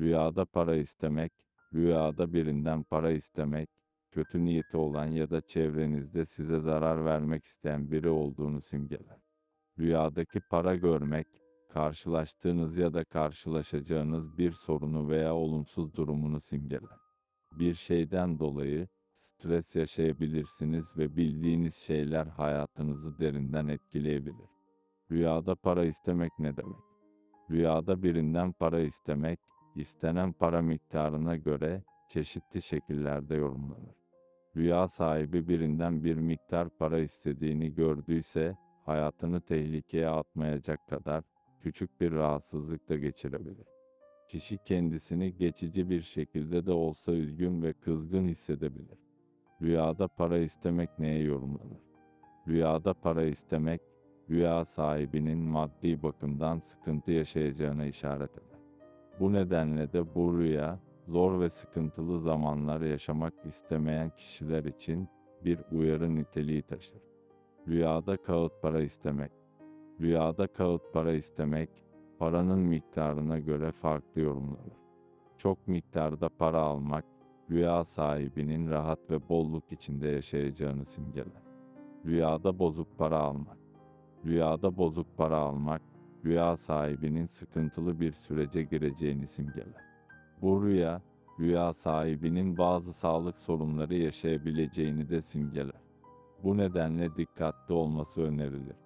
Rüyada para istemek, rüyada birinden para istemek, kötü niyeti olan ya da çevrenizde size zarar vermek isteyen biri olduğunu simgeler. Rüyadaki para görmek, karşılaştığınız ya da karşılaşacağınız bir sorunu veya olumsuz durumunu simgeler. Bir şeyden dolayı stres yaşayabilirsiniz ve bildiğiniz şeyler hayatınızı derinden etkileyebilir. Rüyada para istemek ne demek? Rüyada birinden para istemek, istenen para miktarına göre çeşitli şekillerde yorumlanır. Rüya sahibi birinden bir miktar para istediğini gördüyse, hayatını tehlikeye atmayacak kadar küçük bir rahatsızlık da geçirebilir. Kişi kendisini geçici bir şekilde de olsa üzgün ve kızgın hissedebilir. Rüyada para istemek neye yorumlanır? Rüyada para istemek, rüya sahibinin maddi bakımdan sıkıntı yaşayacağına işaret eder. Bu nedenle de bu rüya, zor ve sıkıntılı zamanlar yaşamak istemeyen kişiler için bir uyarı niteliği taşır. Rüyada kağıt para istemek. Rüyada kağıt para istemek, paranın miktarına göre farklı yorumlanır. Çok miktarda para almak, rüya sahibinin rahat ve bolluk içinde yaşayacağını simgeler. Rüyada bozuk para almak. Rüyada bozuk para almak, rüya sahibinin sıkıntılı bir sürece gireceğini simgeler. Bu rüya, rüya sahibinin bazı sağlık sorunları yaşayabileceğini de simgeler. Bu nedenle dikkatli olması önerilir.